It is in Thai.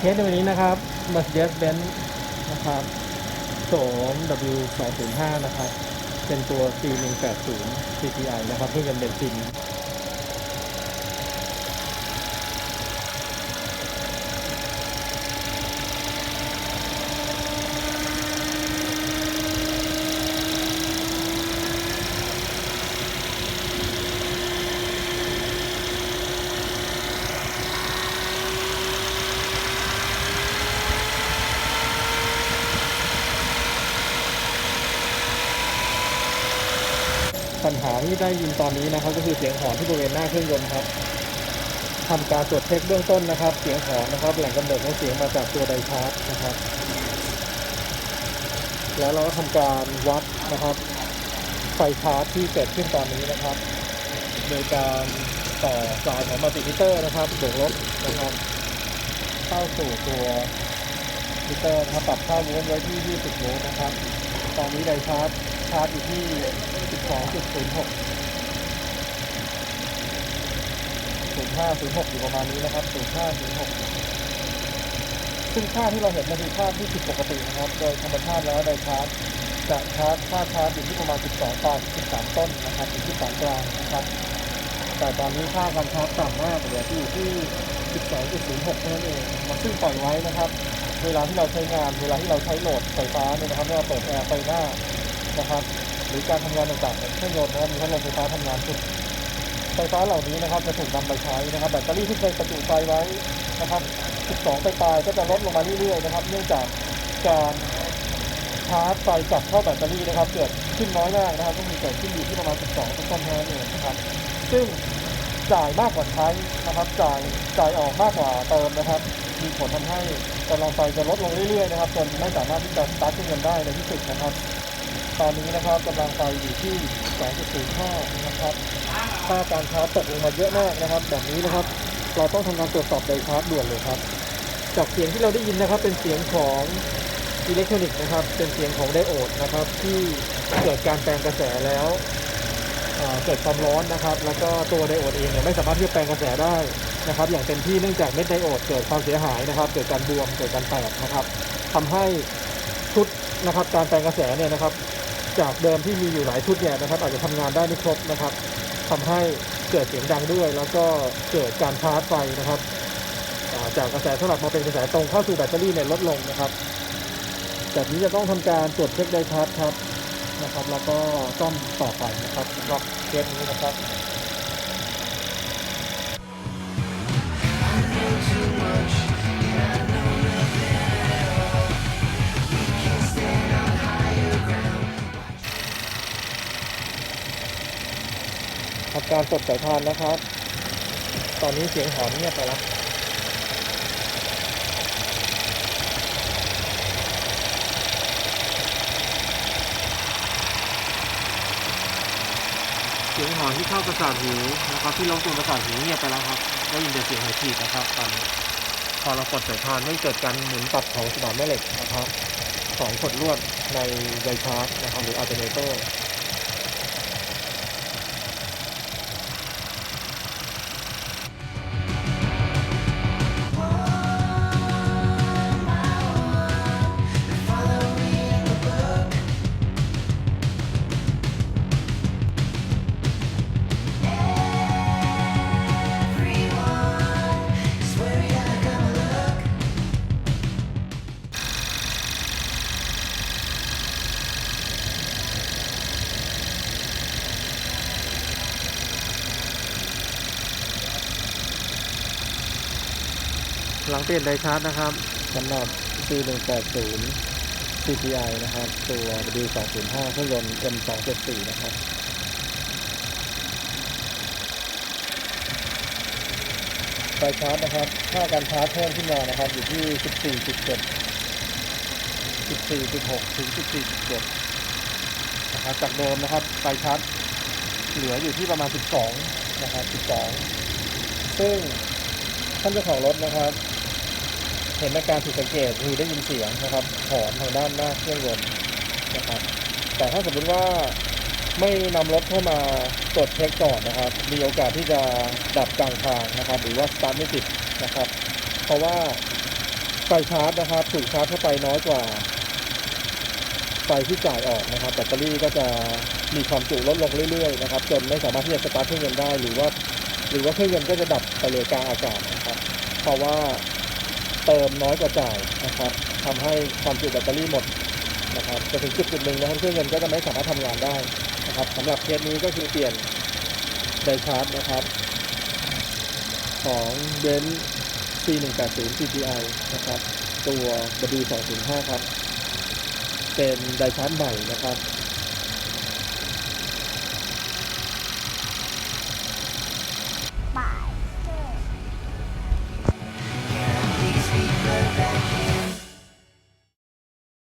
เคสในวันนี้นะครับ Mercedes-Benz นะครับโสม W205 นะครับ เป็นตัว C180 CTI นะครับเพื่อเป็นเบนซิน ปัญหาที่ได้ยินตอนนี้นะครับ ก็คือเสียงหอนที่บริเวณหน้าเครื่องยนต์ครับทำการตรวจเช็คเบื้องต้นนะครับ เสียงหอนนะครับ แหล่งกำเนิดของเสียงมาจากตัวไดชาร์จนะครับ แล้วเราก็ทำการวัดนะครับ ไฟชาร์จที่เกิดขึ้นตอนนี้นะครับ โดยการต่อสายของมัลติมิเตอร์นะครับบวกลบนะครับ เข้าสู่ตัวมิเตอร์นะครับปรับค่าโวลต์ไว้ที่ 20 โวลต์นะครับ ตอนนี้ไดชาร์จ ชาร์จอยู่ที่ 12.06 0506 อยู่ประมาณนี้นะครับ 0506 ซึ่งค่าที่เราเห็นมันคือค่าที่ผิดปกตินะครับ โดยธรรมชาติแล้วไดชาร์จจะชาร์จค่าชาร์จอยู่ที่ประมาณ 12ปลาย13 ต้นนะครับอยู่ที่ปานกลางนะครับ แต่ตอนนี้ค่าการชาร์จต่ำมากเหลือที่อยู่ที่ 12.06เท่านั้นเองมันซึ่งปล่อยไว้นะครับ เวลาที่เราใช้งาน เวลาที่เราใช้โหลดไฟฟ้าเนี่ยนะครับไม่ว่าเปิดแอร์ไฟหน้า นะครับ หรือการทำงานต่างๆของเครื่องยนต์นะครับมีพัดลมไฟฟ้าทำงานสุดไฟฟ้าเหล่านี้นะครับจะถูกนำไปใช้นะครับ แบตเตอรี่ที่เคยประจุไฟไว้นะครับ 12 ไปปลายก็จะลดลงมาเรื่อยๆนะครับ เนื่องจากการชาร์จไฟกลับเข้าแบตเตอรี่นะครับ เกิดขึ้นน้อยมากนะครับก็มีเกิดขึ้นอยู่ที่ประมาณ 12ต้นๆเท่านั้นเองนะครับ ซึ่งจ่ายมากกว่าใช้นะครับ จ่ายจ่ายออกมากกว่าเติมนะครับ มีผลทำให้กำลังไฟจะลดลงเรื่อยๆนะครับจนไม่สามารถที่จะสตาร์ทเครื่องยนต์ได้ในที่สุดนะครับ ตอนนี้นะครับกำลังไฟอยู่ที่ 2.05 นะครับค่าการชาร์จตกลงมาเยอะมากนะครับ แบบนี้นะครับ เราต้องทำการตรวจสอบไดชาร์จด่วนเลยครับ จากเสียงที่เราได้ยินนะครับ เป็นเสียงของอิเล็กทรอนิกส์นะครับ เป็นเสียงของไดโอดนะครับ ที่เกิดการแปลงกระแสแล้วเอ่อเกิดความร้อนนะครับ แล้วก็ตัวไดโอดเองเนี่ยไม่สามารถที่จะแปลงกระแสได้นะครับ อย่างเต็มที่เนื่องจากเม็ดไดโอดเกิดความเสียหายนะครับ เกิดการบวม เกิดการแตกนะครับทำให้ชุดนะครับการแปลงกระแสเนี่ยนะครับ จากเดิมที่มีอยู่หลายชุดเนี่ยนะครับอาจจะทำงานได้ไม่ครบนะครับทำให้เกิดเสียงดังด้วย แล้วก็เกิดการชาร์จไฟนะครับจากกระแสสลับมาเป็นกระแสตรงเข้าสู่แบตเตอรี่เนี่ยลดลงนะครับแบบนี้จะต้องทำการตรวจเช็คไดชาร์จครับนะครับ แล้วก็ซ่อมต่อไปนะครับสำหรับเคสนี้นะครับ การกดสายพานนะครับ ตอนนี้เสียงหอนเงียบไปแล้วเสียงหอนที่เข้าประสาทหูนะครับ ที่รบกวนประสาทหูเงียบไปแล้วครับได้ยินแต่เสียงหัวฉีดนะครับตอนพอเรากดสายพานไม่เกิดการหมุนตัดของสนามแม่เหล็กนะครับของขดลวดในไดชาร์จนะครับหรืออัลเทอร์เนเตอร์ หลังเปลี่ยนไดชาร์จนะครับสำหรับ C180 CPI นะครับ ตัว W205 เครื่องยนต์ M274 นะครับไฟชาร์จนะครับ ค่าการชาร์จเพิ่มขึ้นมานะครับ อยู่ที่ 14.7 14.6 ถึง 14.7 นะครับ จากเดิมนะครับ ไฟชาร์จเหลืออยู่ที่ประมาณ 12 นะครับ 12 ซึ่งท่านเจ้าของรถนะครับ เห็นอาการผิดสังเกตคือได้ยินเสียงนะครับหอนทางด้านหน้าเครื่องยนต์นะครับแต่ถ้าสมมติว่าไม่นำรถเข้ามาตรวจเช็คก่อนนะครับ มีโอกาสที่จะดับกลางทางนะครับ หรือว่าสตาร์ทไม่ติดนะครับ เพราะว่าไฟชาร์จนะครับถูกชาร์จเข้าไปน้อยกว่าไฟที่จ่ายออกนะครับแบตเตอรี่ก็จะมีความจุลดลงเรื่อยๆนะครับจนไม่สามารถที่จะสตาร์ทเครื่องยนต์ได้หรือว่า หรือว่าเครื่องยนต์ก็จะดับไปเลยกลางอากาศนะครับ เพราะว่า เติมน้อยกว่าจ่ายนะครับทำให้ความจุแบตเตอรี่หมดนะครับจะถึงจุดจุดหนึ่งนะครับเครื่องยนต์ก็จะไม่สามารถทำงานได้นะครับสำหรับเคสนี้ก็คือเปลี่ยนไดชาร์จนะครับ ของเบนซ์ C180 CGI นะครับ ตัว W205 ครับ เป็นไดชาร์จใหม่นะครับ